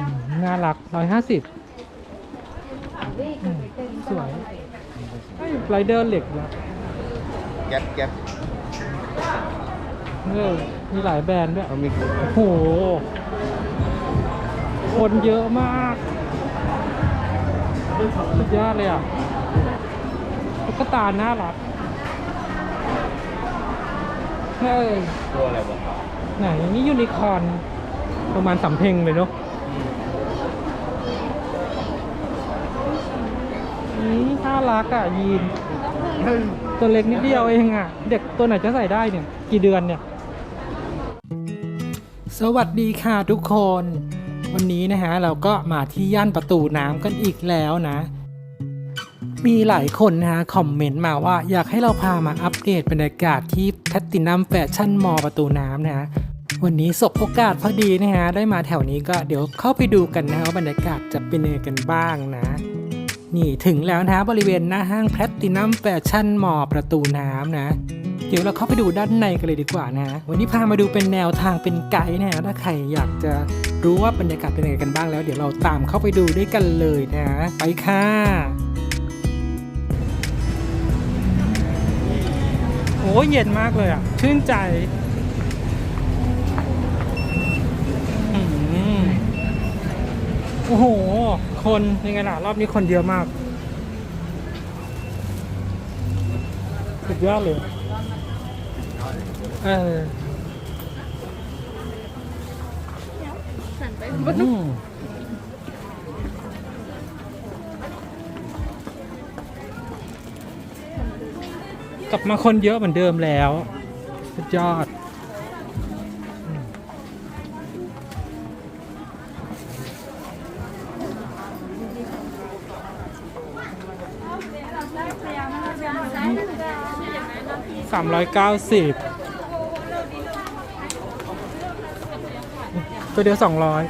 อืมน่ารักร้อยห้าสิบสวยไอ้ไรเดอร์เหล็กนะแก๊ปแก๊ปเออมีหลายแบรนด์ด้วยเขามีโอ้โห คนเยอะมากสุดยอดเลยอะตุ๊กตาน่ารักเฮ้ยตัวอะไรบ้างไหนนี่ยูนิคอร์นประมาณสำเพ็งเลยเนาะ นี่น่ารักอะยีนตัวเล็กนิดเดียวเองอะ เด็กตัวไหนจะใส่ได้เนี่ย กี่เดือนเนี่ย สวัสดีค่ะทุกคน วันนี้นะฮะเราก็มาที่ย่านประตูน้ำกันอีกแล้วนะ มีหลายคนนะฮะคอมเมนต์มาว่าอยากให้เราพามาอัปเดตบรรยากาศที่แพตตินัมแฟชั่นมอประตูน้ำนะฮะวันนี้สบโอกาสพอดีนะฮะ ได้มาแถวนี้ก็เดี๋ยวเข้าไปดูกันนะฮะว่าบรรยากาศจะเป็นยังไงกันบ้างนะ นี่ถึงแล้วนะฮะบริเวณหน้าห้างแพตตินัมแฟชั่นมอประตูน้ำนะ เดี๋ยวเราเข้าไปดูด้านในกันเลยดีกว่านะ วันนี้พามาดูเป็นแนวทางเป็นไกด์นะถ้าใครอยากจะรู้ว่าบรรยากาศเป็นยังไงกันบ้างแล้ว เดี๋ยวเราตามเข้าไปดูด้วยกันเลยนะ ไปค่ะโอ้เย็นมากเลยอะ ชื่นใจอโอ้โห คนยังไงล่ะ รอบนี้คนเยอะมาก สุดยอดเลย เอออืมกลับมาคนเยอะเหมือนเดิมแล้ว สุดยอด สามร้อยเก้าสิบตัวเดียวสองร้อย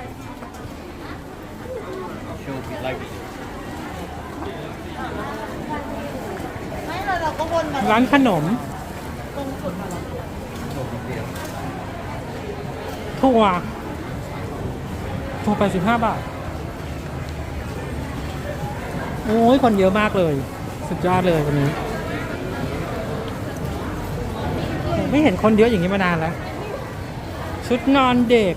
ร้านขนมตรงสุดมาแล้วถั่ว ถั่วไปสิบห้าบาท โอ้ย คนเยอะมากเลย สุดยอดเลยวันนี้ ไม่เห็นคนเยอะอย่างนี้มานานแล้ว ชุดนอนเด็ก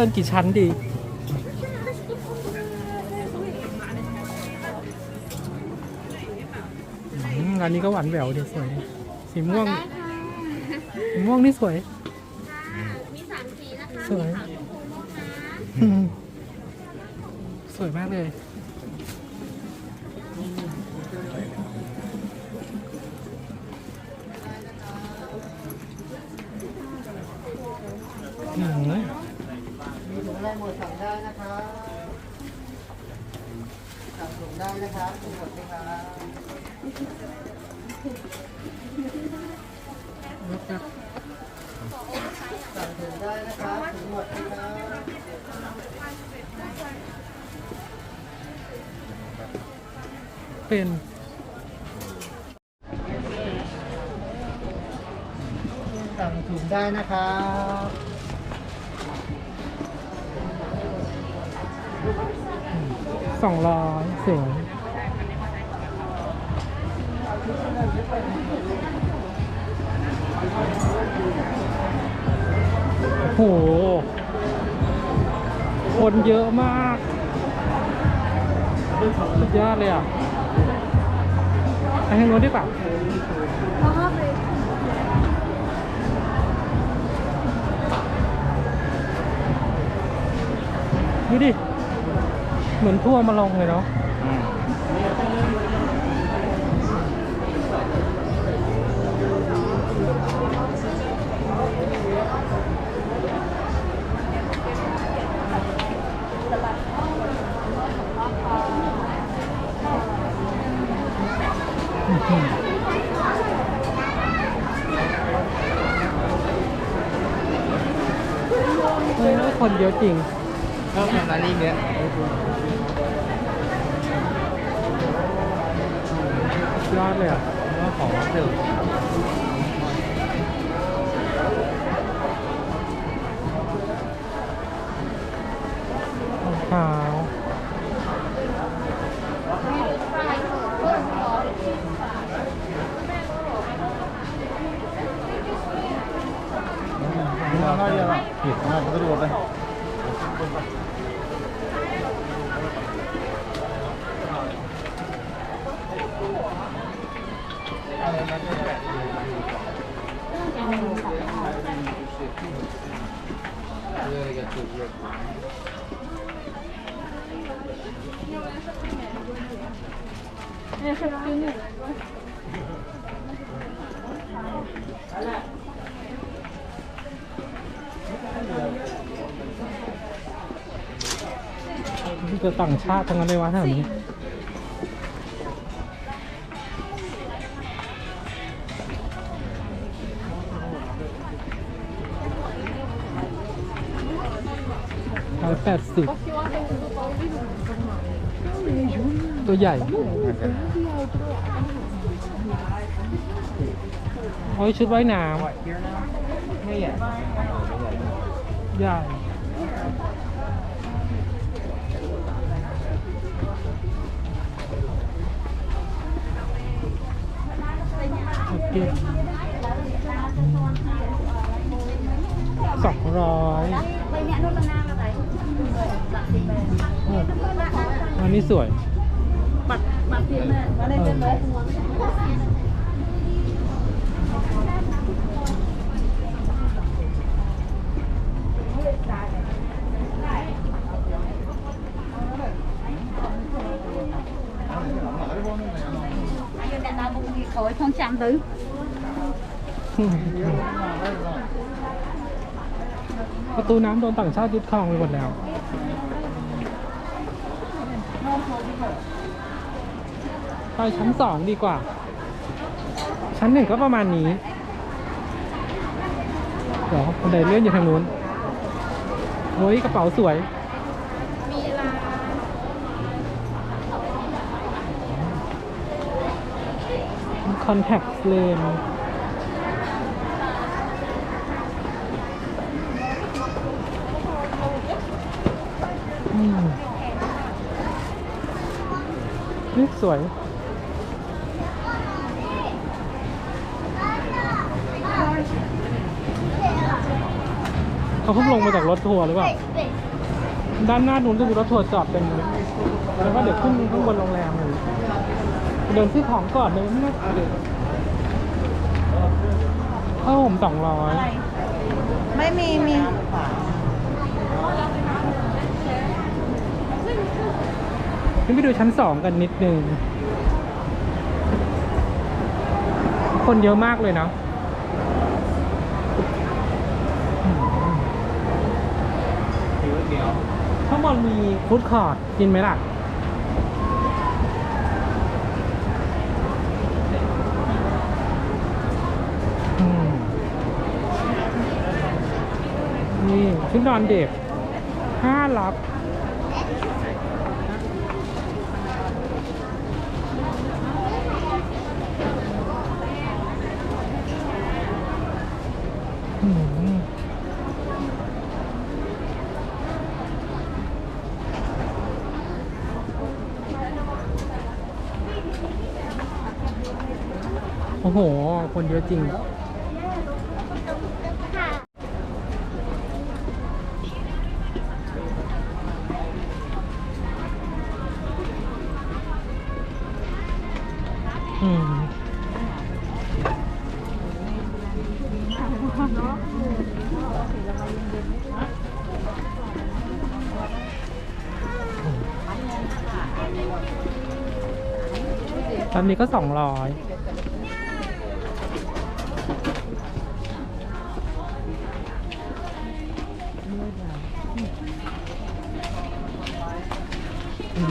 ดินกี่ชั้นดีอืมร้านนี้ก็หวานแหววดีสวย สีม่วง สีม่วงนี่สวย มีสามสีนะคะสวยอืมสวยมากเลย เป็น สั่งถุงได้นะครับสองร้อยสวยโอ้โหคนเยอะมากสุดยอดเลยอะ ไปทางโน้นดีกว่าดูดิ เหมือนทั่วมาลงเลยเนาะ คนเยอะจริงชอบทำร้านนี้เนี้ยยอดเลยอะก็ขอเสิร์ายเลยผิดง่ายมั นก็ดูไปที่จะต่างชาติทั้งนั้นเลยวะแถวนี้ร้อยแปดสิบตัวใหญ่โอ้ยชุดว่ายน้ำใหญ่ สองร้อยอันนี้สวยปัดปัดเสียงเลยอะไรเป็นไหม บุ้ยท้องจำตื้อประตูน้ำโดนต่างชาติยึดครองไปหมดแล้วไปชั้นสองดีกว่า ชั้นหนึ่งก็ประมาณนี้ เดี๋ยวบันไดเลื่อนอยู่ทางนู้นโอ้ยกระเป๋าสวย คอนแทคเลนอืมนี่สวยเขาเพิ่งลงมาจากรถทัวร์หรือเปล่า ด้านหน้านู้นจะมีรถทัวร์จอดเป็นแล้วก็เดี๋ยวขึ้นข้างบนโรงแรมเลย เดินซื้อของก่อนเลยไม่น่าเดี๋ยวข้าวผมสองร้อยไม่มีมีขึ้นไปดูชั้นสองกันนิดนึง คนเยอะมากเลยนะอืมข้างบนมีฟู้ดคอร์ทกินไหมล่ะ นี่ชุดนอนเด็กห้ารับอืมโอ้โห คนเยอะจริง อันนี้ก็สองร้อย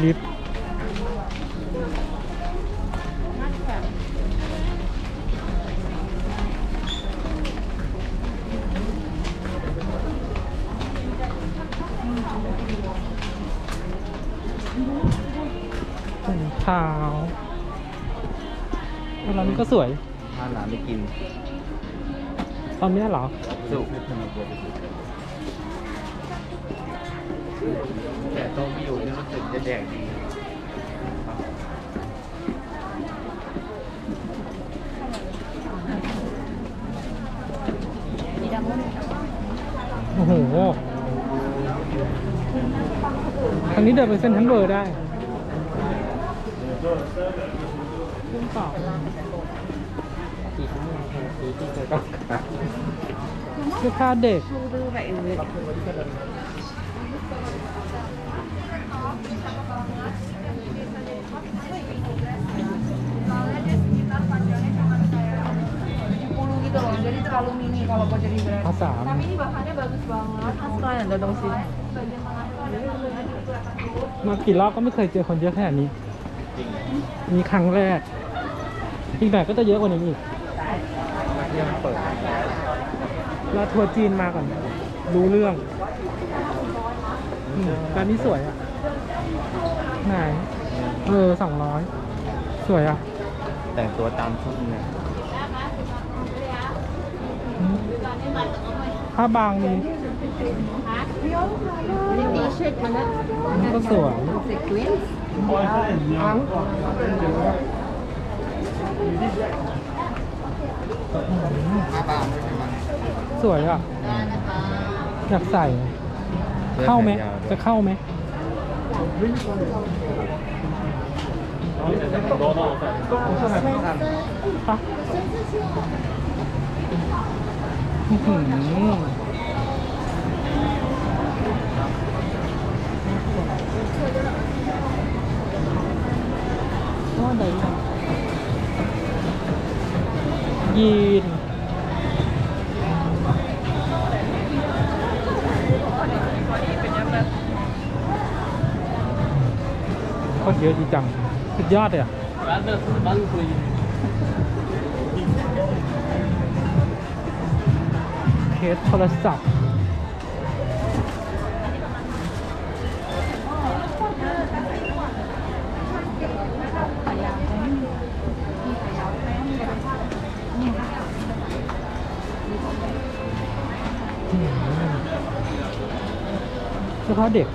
ลิฟต์ถุงเท้า ลานี้ก็สวยถ้าหลานไม่กินตอนนี้เหรอสุกแต่โตไม่อยู่นี่รู้สึกจะแดกดีโอ้โหทางนี้เดินไปเส้นทันเบอร์ได้ ขึ้นต่อกี่ชั่วโมงปีที่เคยต้องการเสื้อผ้าเด็ก gitu loh jadi terlalu mini kalau buat jadi brand ภาษา tapi ini bahannya bagus banget asli ada dong sih bagian tengahnya มากี่รอบก็ไม่เคยเจอคนเยอะขนาดนี้จริงมีครั้งแรก อีกแบบก็จะเยอะกว่านี้อีกเรื่องเปิดเราทัวร์จีนมาก่อน รู้เรื่องร้านนี้สวยอะ ไหน เออสองร้อยสวยอะ แต่งตัวตามชุดเนี่ยผ้าบางนี้ก็สวย ห้าบาทใช่ไหมสวยอะ อยากใส่ เข้าไหม จะเข้าไหมปะอื้อหือว่าไหน ยีน คนเยอะดีจัง สุดยอดเลยอะเคสโทรศัพท์ ฉพาะเด็ก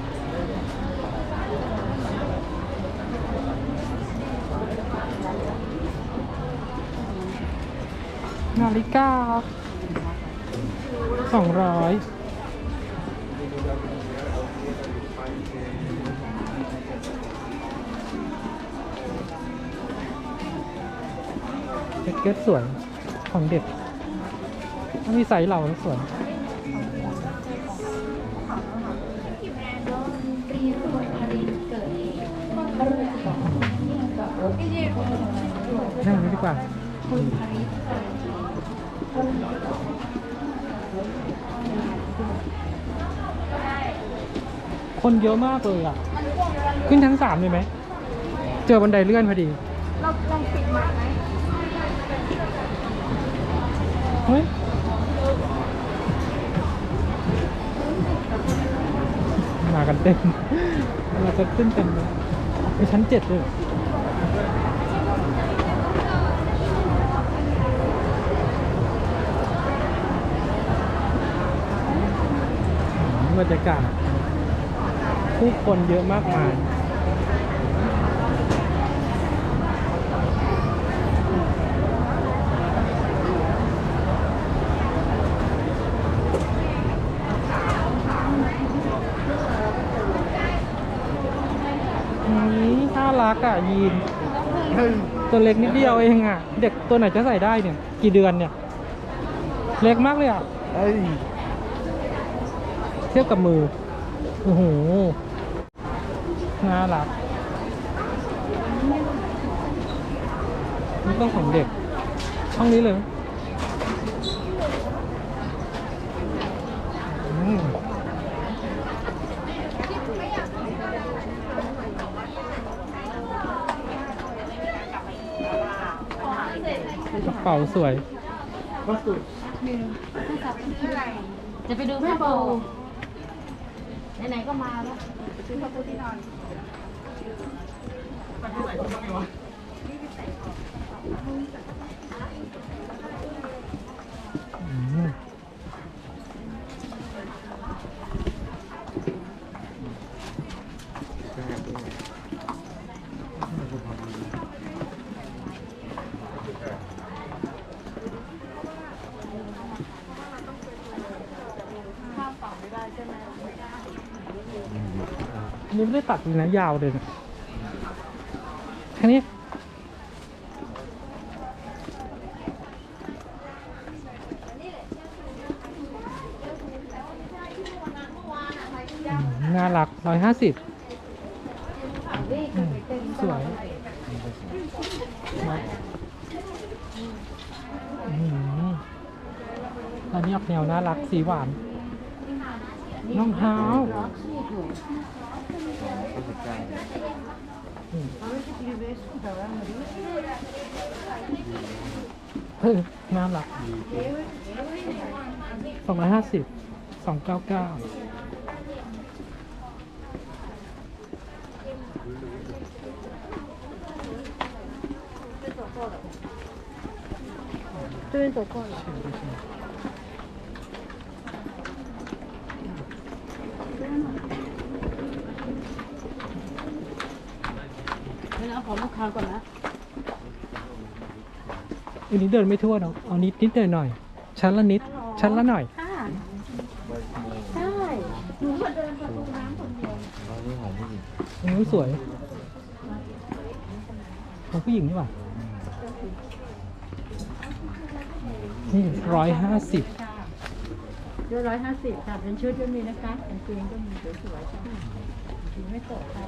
นาฬิกาสองร้อยเก็ตสวยของเด็กถ้ามีไซส์เราแล้วสวย คนเยอะมากเลยอะ ขึ้นชั้นสามเลยไหม เจอบันไดเลื่อนพอดี เราลองปิดมาไหมเฮ้ยมากันเต็ม เราจะขึ้นเต็มเลยไปชั้นเจ็ดเลยเหรออืม บรรยากาศผู้คนเยอะมากมายน่ารักอะ ยีน ตัวเล็กนิดเดียวเองอะ เด็กตัวไหนจะใส่ได้เนี่ย กี่เดือนเนี่ย เล็กมากเลยอะ ทียบกับมือโอ้โหน่ารักนี่ต้องของเด็ก ช่องนี้เลยกระเป๋าสวย จะไปดูแม่ปู ไหนๆก็มาแล้วซื้อผ้าปูที่นอนอืม ข้ามฝั่งไม่ได้ใช่ไหม อันนี้ไม่ได้ตัดเลยนะยาวเลยนะแค่นี้อืมน่ารักร้อยห้าสิบสวยอันนี้ออกแนวน่ารักสีหวานรองเท้า เออน่ารักสองร้อยห้าสิบ สองเก้าเก้า 这边走过了。 ของลูกค้าก่อนนะอันนี้เดินไม่ทั่วเนาะเอานิดนิดหน่อยหน่อย ชั้นละนิด ชั้นละหน่อย ค่ะใช่หนูมาเดินประตูน้ำคนเดียวอันนี้สวย ของผู้หญิงนี่หว่านี่ร้อยห้าสิบเดือนร้อยห้าสิบค่ะเป็นชุดก็มีนะคะกางเกงก็มีสวยๆค่ะถึงไม่ตกค่ะ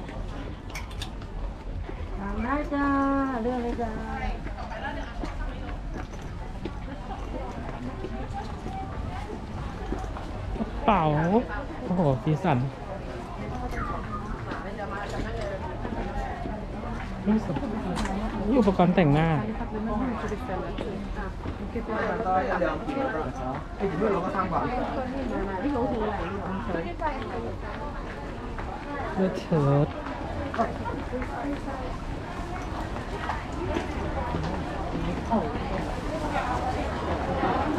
ทำได้จ้า เรื่องเลยจ้าเป๋า โอ้โห สีสันนี่สนี่อุปกรณ์แต่งหน้า เลือดเชิด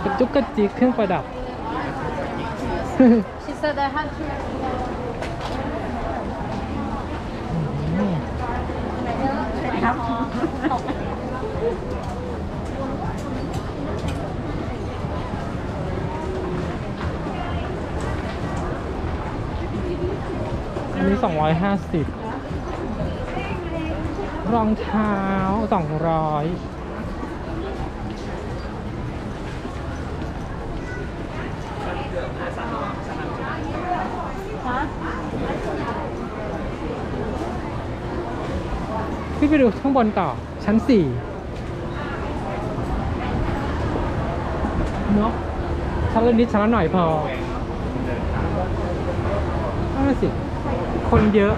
เป็นจุกกระจิกเครื่องประดับ She said I งรัอันนี้ 250 รองเท้า 200 พี่ไปดูข้างบนต่อชั้นสี่เนาะชั้นละนิดชั้นละหน่อยพอห้าสิ คนเยอะ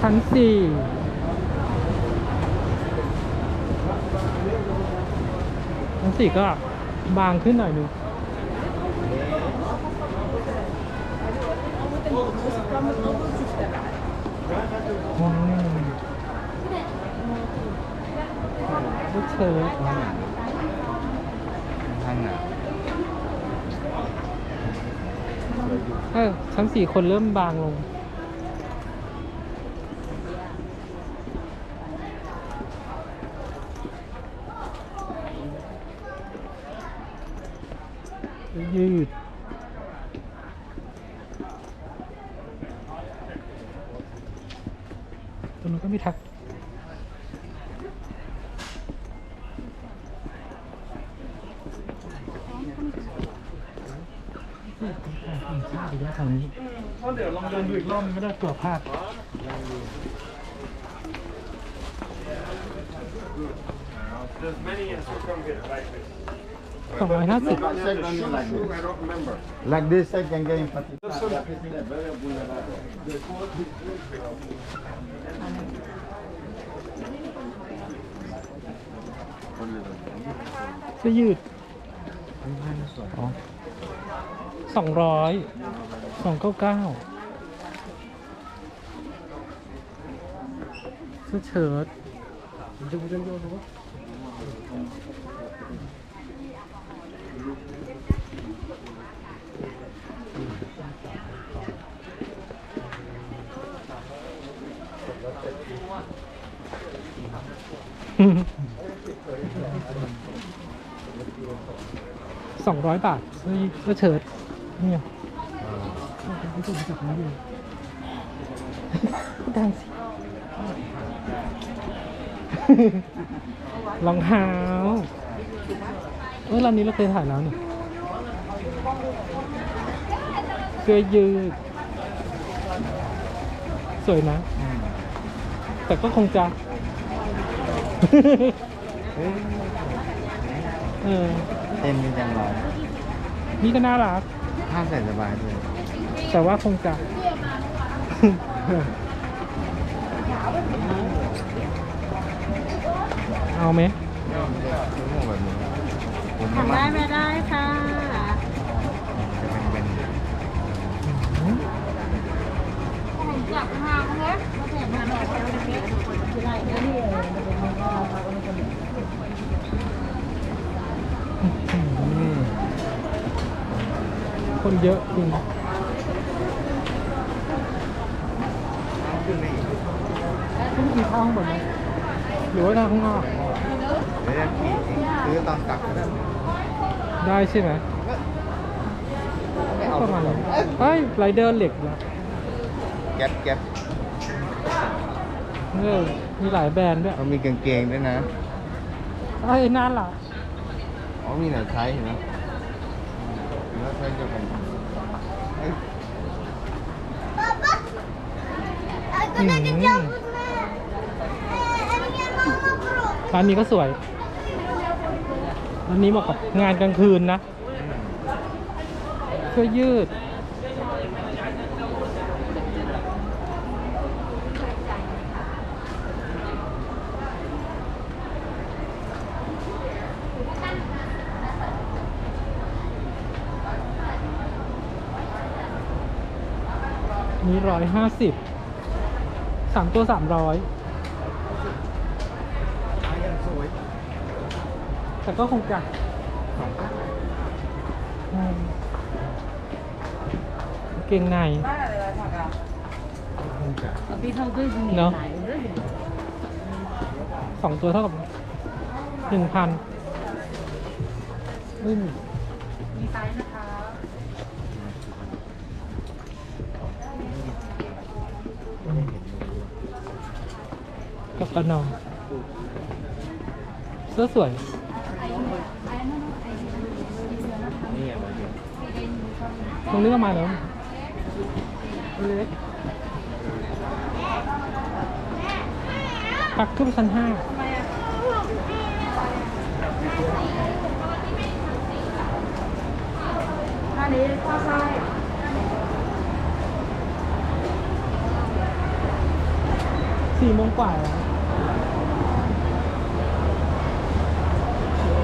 ชั้นสี่ชั้นสี่ก็บางขึ้นหน่อยหนึง อืม ลูกเชิญท่านอะเออชั้นสี่คนเริ่มบางลง ยืด ตรงนั้นก็ไม่ทักดีแล้วทางนี้เดี๋ยวลองเดินดูอีกรอบนึงก็ได้ตัวพลาด สองร้อยห้าสิบ Like this, I can get in particular. เสื้อยืดท่านสวยอ๋อสองร้อยสองเก้าเก้าเสื้อเชิ้ต สองร้อยบาทเสื้อเชิ้ตเนี่ยไม่ถูกจับนี้อยู่ดังสิ รองเท้า เออร้านนี้เราเคยถ่ายแล้วนี่เสื้อยืด สวยนะ แต่ก็คงจะเออ เต้นนี่จังเลยนี่ก็น่ารัก ผ้าใส่สบายด้วยแต่ว่าคงจะ เอาไหมชั่วโมงแบบนี้ ผมทำได้ไม่ได้ค่ะ จะเป็นเป็นจับทางเลยมาแถมมาหน่อยที่ไรก็นี่เองมันเป็นมือเราเราก็ไม่คนอืมคนเยอะจริงขึ้นได้อีกขึ้นกินข้าวข้างบนไหมหรือว่าทางข้างนอก เดี๋ยวจะขี่ซื้อตอนกลับก็ได้ ได้ใช่ไหมไม่เอาประมาณนั้นเฮ้ยไรเดอร์เหล็กละแก๊ปแก๊ปเออมีหลายแบรนด์ด้วยเขามีกางเกงด้วยนะเอ้ยน่ารักอ๋อมีหลายไซส์เห็นไหมแล้วไซส์เดียวกันเอ้ยอืมร้านนี้ก็สวย ร้านนี้เหมาะกับงานกลางคืนนะเสื้อยืด นี้ร้อยห้าสิบสามตัวสามร้อย แต่ก็คงจะอืมเกงในพี่เขาด้วยมีเนอะหลายเรื่องสองตัวเท่ากับหนึ่งพันอืมมีไซส์นะคะกับกระนองเสื้อสวย นี่อะไรเนี่ย ต รงนี้ก็มาแล้วเล็กปักขึ้นชั้นห้าท่านี้ข้าวไส้สี่โมงกว่าแล้ว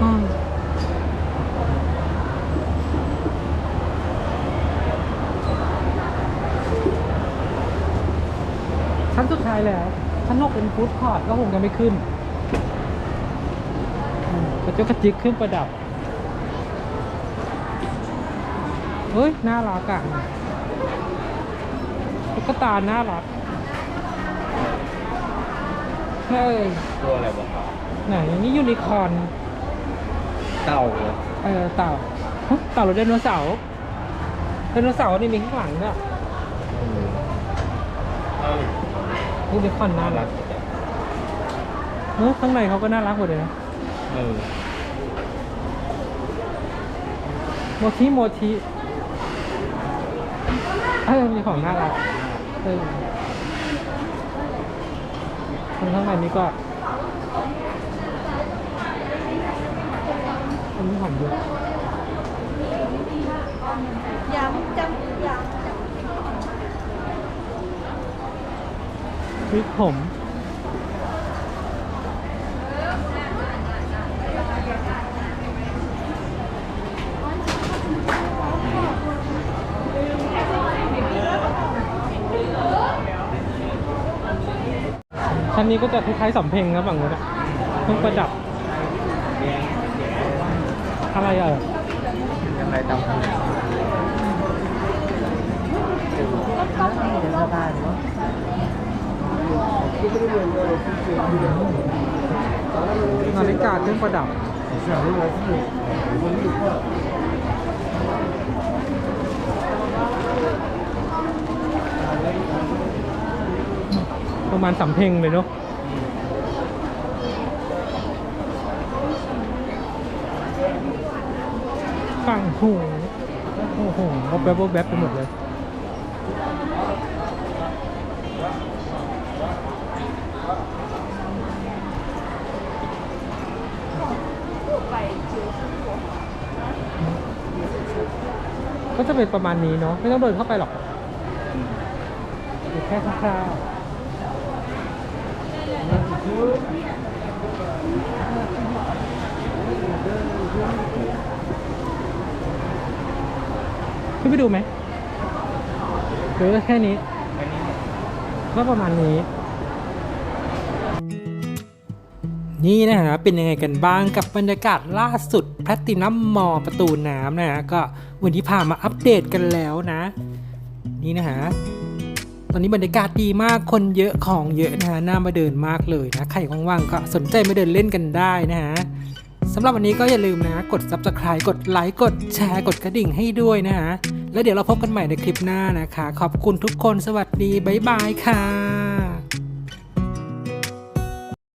อืมชั้นสุดท้ายแล้ว ชั้นหกเป็น ฟู้ดคอร์ทก็คงจะไม่ขึ้นอืมกระจกกระจิกเครื่องประดับเฮ้ย น่ารักอะตุ๊กตา น่ารักเฮ้ยตัวอะไรบ้างครับไหนนี่ยูนิคอร์นเต่าเหรอเออเต่าฮะเต่าหรือไดโนเสาร์ไดโนเสาร์นี่มีข้างหลังด้วยยูนิคอร์นน่ารัก เออข้างในเขาก็น่ารักหมดเลยนะเออโมชิโมชิเออมีของน่ารักเออคนข้างในนี้ก็อันนี้หอมเยอะยำจำยำวิกผม ชั้นนี้ก็จะคล้ายๆสำเพ็งครับฝั่งนู้นอะเครื่องประดับ อะไรอะอะไรตามนาฬิกาเครื่องประดับ ประมาณสำเพ็งเลยเนาะฝั่งหูโอ้โหบแบบบบแบบไปหมดเลยก็จะเป็นประมาณนี้เนาะไม่ต้องเดินเข้าไปหรอกอยู่แค่คร่าวๆ ขึ้นไปดูไหมหรือแค่นี้ ก็ประมาณนี้ นี่นะฮะ เป็นยังไงกันบ้างกับบรรยากาศล่าสุดแพลตินัมมอประตูน้ำนะฮะ ก็วันนี้พามาอัปเดตกันแล้วนะ นี่นะฮะ ตอนนี้บรรยากาศดีมากคนเยอะของเยอะนะฮะน่ามาเดินมากเลยนะใครว่างๆก็สนใจมาเดินเล่นกันได้นะฮะสำหรับวันนี้ก็อย่าลืมนะ กด subscribe กดไลค์กดแชร์กดกระดิ่งให้ด้วยนะฮะแล้วเดี๋ยวเราพบกันใหม่ในคลิปหน้านะคะ ขอบคุณทุกคนสวัสดีบ๊ายบายค่ะ